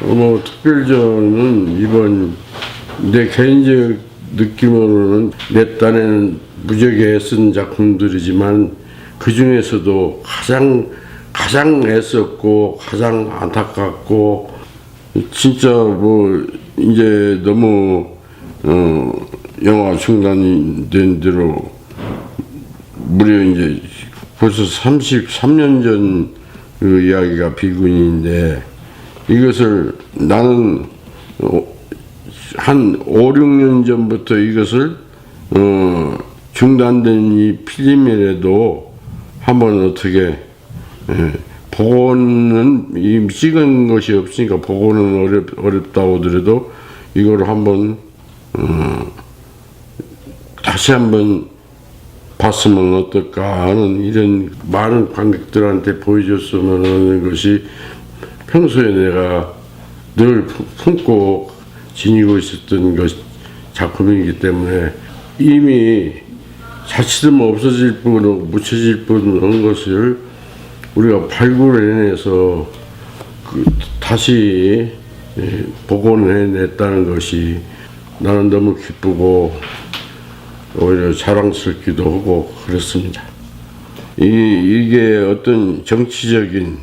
뭐 특별전은 이번 내 개인적 느낌으로는 내 딴에는 무지하게 쓴 작품들이지만 그 중에서도 가장 가장 애썼고 가장 안타깝고 진짜 뭐 이제 너무 어 영화 중단이 된 대로 무려 이제 벌써 33년 전 그 이야기가 비군인데 이것을 나는 어, 한 5, 6년 전부터 이것을 어, 중단된 이 필름이라도 한번 어떻게 예, 복원은 이 찍은 것이 없으니까 복원은 어렵, 어렵다고 하더라도 이걸 한번 어, 다시 한번 봤으면 어떨까 하는 이런 많은 관객들한테 보여줬으면 하는 것이 평소에 내가 늘 품- 품고 지니고 있었던 것 작품이기 때문에 이미 자칫하면 없어질 뿐, 묻혀질 뿐한 것을 우리가 발굴해내서 그 다시 예, 복원해냈다는 것이 나는 너무 기쁘고 오히려 자랑스럽기도 하고 그렇습니다. 이, 이게 어떤 정치적인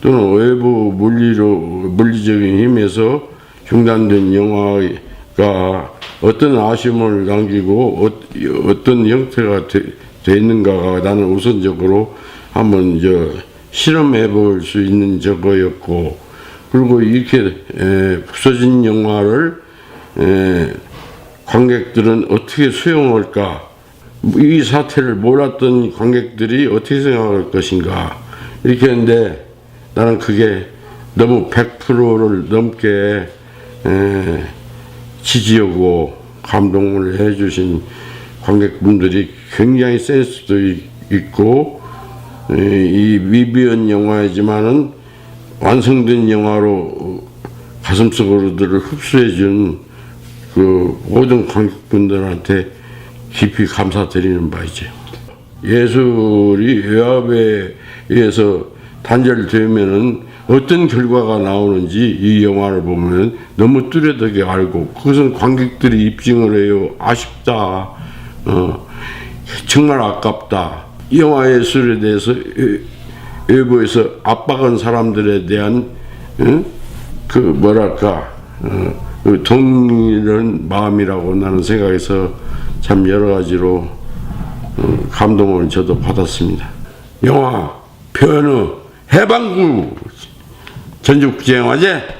또는 외부 물리로 물리적인 힘에서 중단된 영화가 어떤 아쉬움을 남기고 어, 어떤 형태가 되, 되 있는가가 나는 우선적으로 한번 저 실험해 볼 수 있는 저거였고 그리고 이렇게 에, 부서진 영화를 에, 관객들은 어떻게 수용할까? 이 사태를 몰랐던 관객들이 어떻게 생각할 것인가? 이렇게 했는데 나는 그게 너무 100%를 넘게 에, 지지하고 감동을 해주신 관객분들이 굉장히 센스도 있- 있고 에, 이 미비한 영화이지만은 완성된 영화로 가슴속으로들을 흡수해준 그 모든 관객분들한테 깊이 감사드리는 바이죠. 예술이 외압에 의해서 단절되면은 어떤 결과가 나오는지 이 영화를 보면 너무 뚜렷하게 알고 그것은 관객들이 입증을 해요. 아쉽다. 어, 정말 아깝다. 이 영화 예술에 대해서 외- 외부에서 압박한 사람들에 대한 응? 그 뭐랄까 어, 그 동일한 마음이라고 나는 생각해서 참 여러 가지로 어, 감동을 저도 받았습니다. 영화 변호 해방구 전국국제영화제